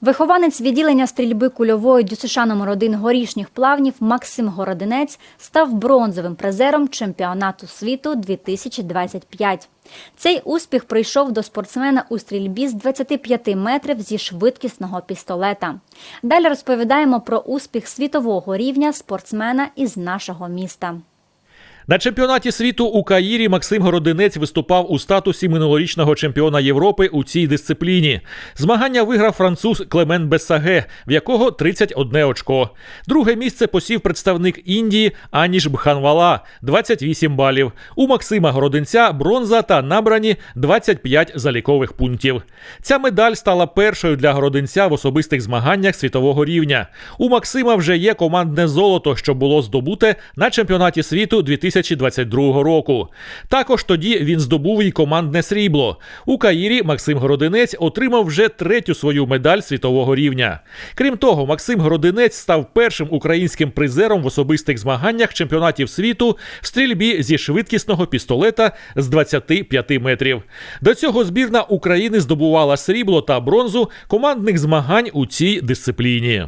Вихованець відділення стрільби кульової ДЮСШ номер 1 горішніх плавнів Максим Городинець став бронзовим призером чемпіонату світу 2025. Цей успіх прийшов до спортсмена у стрільбі з 25 метрів зі швидкісного пістолета. Далі розповідаємо про успіх світового рівня спортсмена із нашого міста. На чемпіонаті світу у Каїрі Максим Городинець виступав у статусі минулорічного чемпіона Європи у цій дисципліні. Змагання виграв француз Клемен Бесаге, в якого 31 очко. Друге місце посів представник Індії Аніш Бханвала 28 балів. У Максима Городинця бронза та набрані 25 залікових пунктів. Ця медаль стала першою для Городинця в особистих змаганнях світового рівня. У Максима вже є командне золото, що було здобуте на чемпіонаті світу 2022 року. Також тоді він здобув і командне срібло. У Каїрі Максим Городинець отримав вже третю свою медаль світового рівня. Крім того, Максим Городинець став першим українським призером в особистих змаганнях чемпіонатів світу в стрільбі зі швидкісного пістолета з 25 метрів. До цього збірна України здобувала срібло та бронзу командних змагань у цій дисципліні.